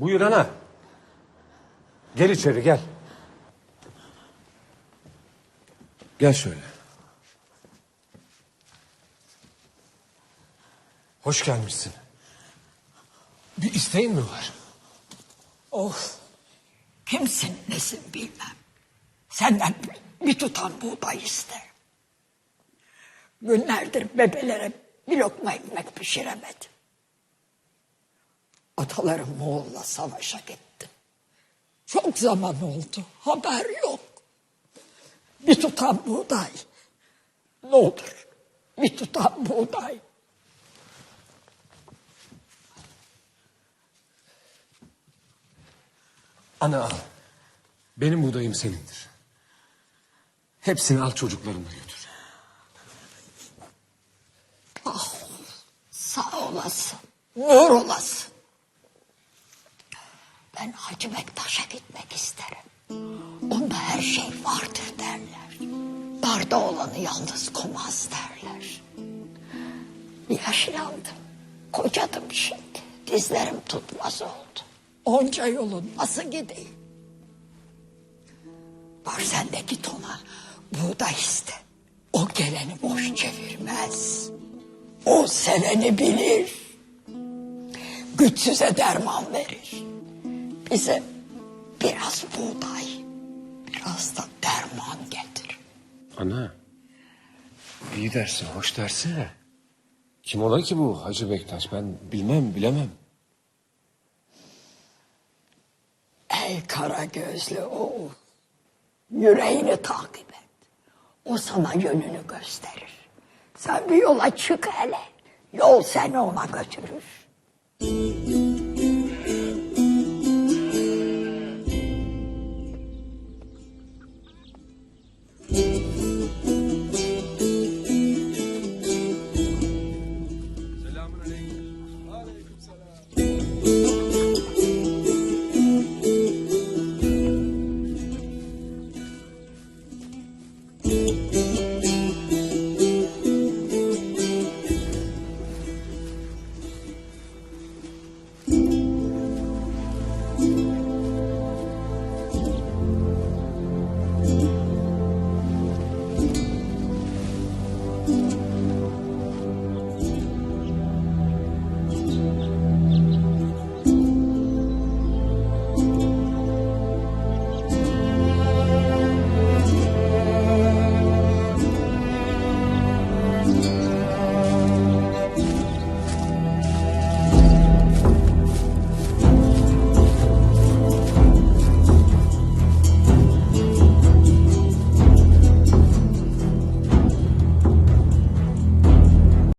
Buyur ana. Gel içeri gel. Gel şöyle. Hoş gelmişsin. Bir isteğin mi var? Of. Kimsin nesin bilmem. Senden bir, tutam buğday isterim. Günlerdir bebelere bir lokma ekmek pişiremedim. Atalarım Moğol'la savaşa gitti. Çok zaman oldu. Haber yok. Bir tutam buğday. Ne olur bir tutam buğday. Ana al. Benim buğdayım senindir. Hepsini al çocuklarına götür. Ah, sağ olasın. Nur olasın. Ben Hacı Bektaş'a gitmek isterim. Onda her şey vardır derler. Darda olanı yalnız komaz derler. Yaşlandım. Kocadım şimdi. Dizlerim tutmaz oldu. Onca yolun nasıl gideyim? Var sen git ona. Buğday iste. O geleni boş çevirmez. O seveni bilir. Güçsüze derman verir. Bize biraz buğday, biraz da derman getir. Ana. İyi dersin, hoş dersin de. Kim ola ki bu Hacı Bektaş? Ben bilmem, bilemem. Ey kara gözlü oğul, yüreğini takip et. O sana yönünü gösterir. Sen bir yola çık hele. Yol seni ona götürür.